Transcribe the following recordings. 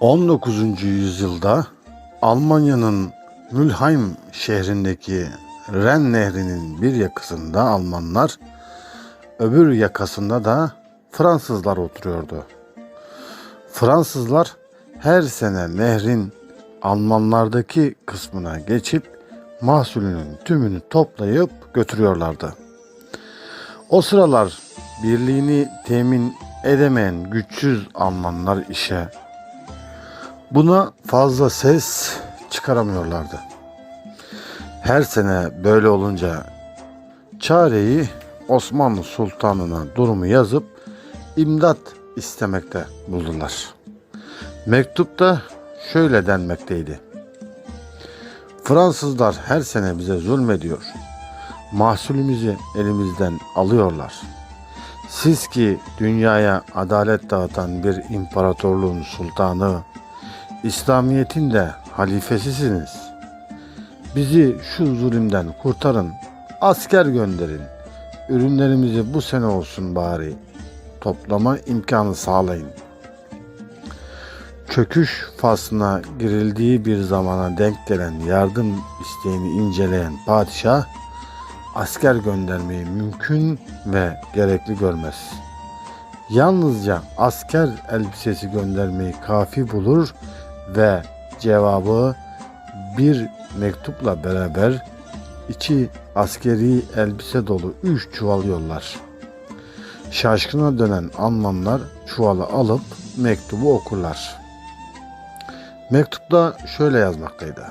...19. yüzyılda Almanya'nın Mülheim şehrindeki Ren Nehri'nin bir yakasında Almanlar, öbür yakasında da Fransızlar oturuyordu. Fransızlar her sene nehrin Almanlardaki kısmına geçip mahsulünün tümünü toplayıp götürüyorlardı. O sıralar birliğini temin edemeyen güçsüz Almanlar işe buna fazla ses çıkaramıyorlardı. Her sene böyle olunca çareyi Osmanlı Sultanı'na durumu yazıp imdat istemekte buldular. Mektupta şöyle denmekteydi. Fransızlar her sene bize zulmediyor. Mahsulümüzü elimizden alıyorlar. Siz ki dünyaya adalet dağıtan bir imparatorluğun sultanı, İslamiyet'in de halifesisiniz. Bizi şu zulümden kurtarın, asker gönderin. Ürünlerimizi bu sene olsun bari. Toplama imkanı sağlayın. Çöküş faslına girildiği bir zamana denk gelen yardım isteğini inceleyen padişah, asker göndermeyi mümkün ve gerekli görmez. Yalnızca asker elbisesi göndermeyi kafi bulur ve cevabı bir mektupla beraber içi askeri elbise dolu üç çuval yollar. Şaşkına dönen Almanlar çuvalı alıp mektubu okurlar. Mektupta şöyle yazmaktaydı.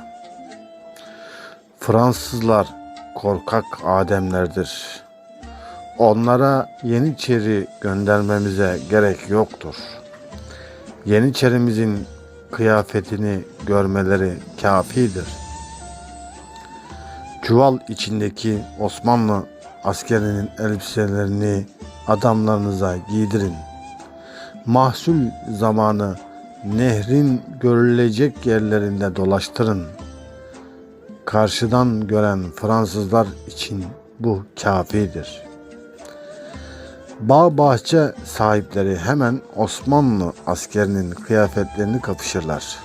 Fransızlar korkak ademlerdir. Onlara Yeniçeri göndermemize gerek yoktur. Yeniçerimizin kıyafetini görmeleri kafidir. Çuval içindeki Osmanlı askerinin elbiselerini adamlarınıza giydirin. Mahsul zamanı nehrin görülecek yerlerinde dolaştırın. Karşıdan gören Fransızlar için bu kafidir. Bağ bahçe sahipleri hemen Osmanlı askerinin kıyafetlerini kapışırlar.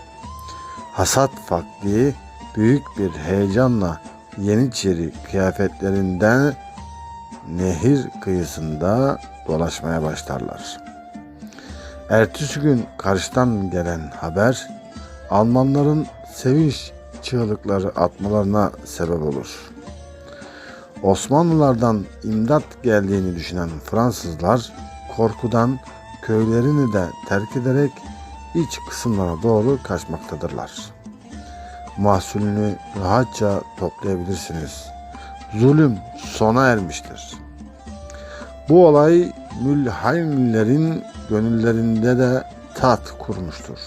Hasat vakti büyük bir heyecanla Yeniçeri kıyafetlerinden nehir kıyısında dolaşmaya başlarlar. Ertesi gün karşıdan gelen haber Almanların sevinç çığlıkları atmalarına sebep olur. Osmanlılardan imdat geldiğini düşünen Fransızlar korkudan köylerini de terk ederek iç kısımlara doğru kaçmaktadırlar. Mahsulünü rahatça toplayabilirsiniz. Zulüm sona ermiştir. Bu olay Mülheimlerin gönüllerinde de tat kurmuştur.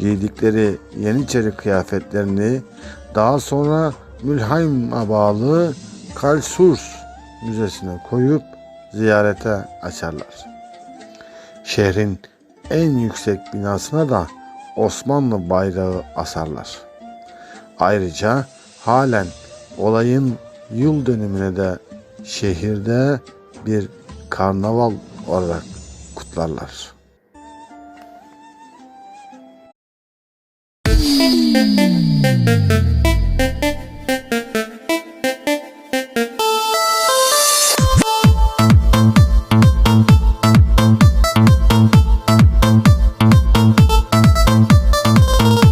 Giydikleri Yeniçeri kıyafetlerini daha sonra Mülheim'e bağlı Kalsurs Müzesi'ne koyup ziyarete açarlar. Şehrin en yüksek binasına da Osmanlı bayrağı asarlar. Ayrıca halen olayın yıl dönümüne de şehirde bir karnaval olarak kutlarlar. Thank you.